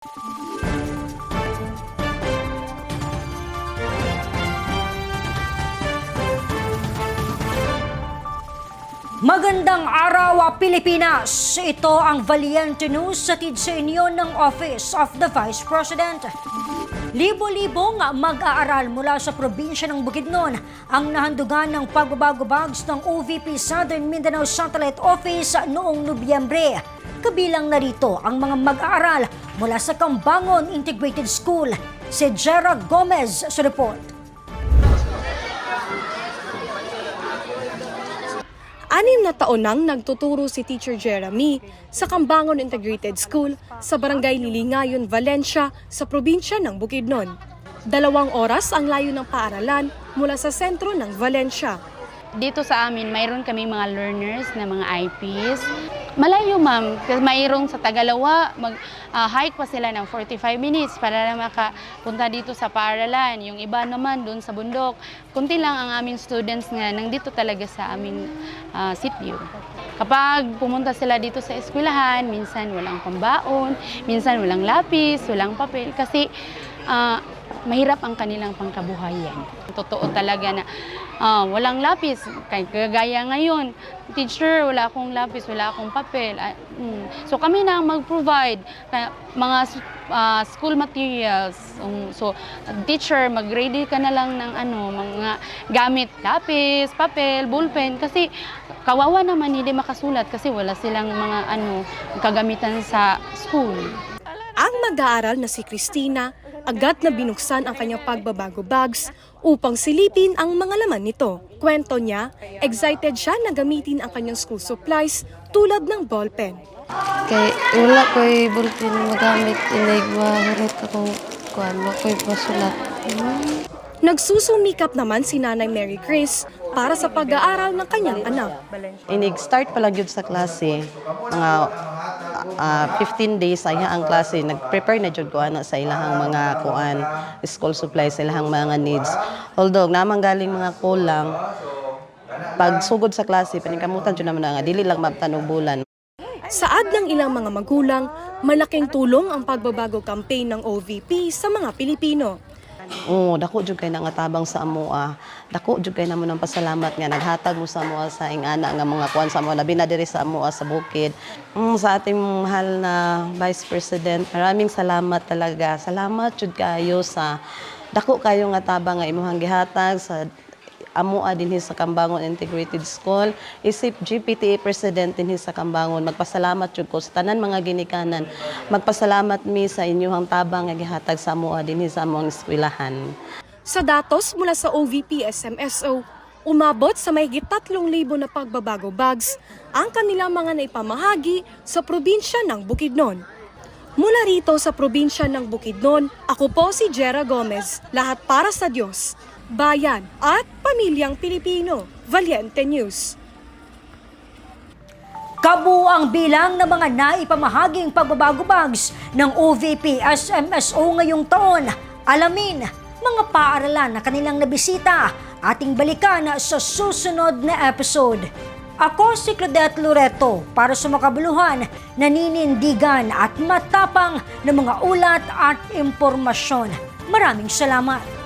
Magandang araw, ah, Pilipinas! Ito ang Valiente News sa sa inyo ng Office of the Vice President. Libo-libong mag-aaral mula sa probinsya ng Bukidnon ang nahandugan ng pagbabago bags ng OVP Southern Mindanao Satellite Office noong Nobyembre. Kabilang narito ang mga mag-aaral mula sa Kambangon Integrated School. Si Jera Gomez sa report. Anim na taon nang nagtuturo si Teacher Jeremy sa Kambangon Integrated School sa Barangay Lilingayon, Valencia sa probinsya ng Bukidnon. Dalawang oras ang layo ng paaralan mula sa sentro ng Valencia. Dito sa amin, mayroon kami mga learners na mga IPs. Malayo ma'am, kasi mayroong sa Tagalawa, mag-hike pa sila ng 45 minutes para na makapunta dito sa paaralan. Yung iba naman doon sa bundok. Kunti lang ang aming students nga nandito talaga sa aming ah, sitio. Kapag pumunta sila dito sa eskwelahan, minsan walang pambaon, minsan walang lapis, walang papel, kasi ah, mahirap ang kanilang pangkabuhayan. Totoo talaga na ah, walang lapis, kagaya ngayon, teacher, wala akong lapis, wala akong papel. Ah, mm. So kami na ang mag-provide mga ah, school materials. Um, so teacher, mag-ready ka na lang ng ano, mga gamit, lapis, papel, ballpen kasi kawawa naman hindi makasulat kasi wala silang mga ano kagamitan sa school. Ang mag-aaral na si Christina agad na binuksan ang kanyang pagbabago bags upang silipin ang mga laman nito. Kwento niya, excited siya na gamitin ang kanyang school supplies tulad ng ballpen. Kay wala ko'y bulletin magamit inig mahurot akong kuan mo ko'y pasulat. Nagsusumikap naman si Nanay Mary Grace para sa pag-aaral ng kanyang anak. Inig-start pa lang yun sa klase. Mga ah, 15 days ay ang klase. Nag-prepare na jud ko ana sa ilahang mga kuan, school supplies, sa ilahang mga needs. Although, namang galing mga kulang, pag sugod sa klase, paningkamutan jud naman na nga, dili lang mabtan og bulan. Saad ng ilang mga magulang, malaking tulong ang pagbabago campaign ng OVP sa mga Pilipino. Oo, dako jud kay na nga tabang sa amoa. Dako jud kay namo ng pasalamat nga naghatag mo sa amoa sa ingana nga mga kuan sa amoa labi na diri sa amoa sa bukid. Mm, sa ating mahal na Vice President, maraming salamat talaga. Salamat jud kayo sa dako kayo nga tabang nga imuhang gihatag sa amoa dinhi sa Kambangon Integrated School. Isip GPTA President dinhi sa Kambangon. Magpasalamat jud ko sa tanan mga ginikanan. Magpasalamat mi sa inyong tabang nga gihatag sa amoa dinhi sa among eskwelahan. Sa datos mula sa OVP SMSO, umabot sa mahigit 3,000 na pagbabago bags ang kanilang mga naipamahagi sa probinsya ng Bukidnon. Mula rito sa probinsya ng Bukidnon, ako po si Jera Gomez, lahat para sa Diyos, bayan at pamilyang Pilipino. Valiente News. Kabuang bilang ng mga naipamahaging pagbabago bags ng OVP SMSO ngayong taon. Alamin, mga paaralan na kanilang nabisita, ating balikan sa susunod na episode. Ako si Claudette Loreto para sa makabuluhan, naninindigan at matapang ng mga ulat at impormasyon. Maraming salamat.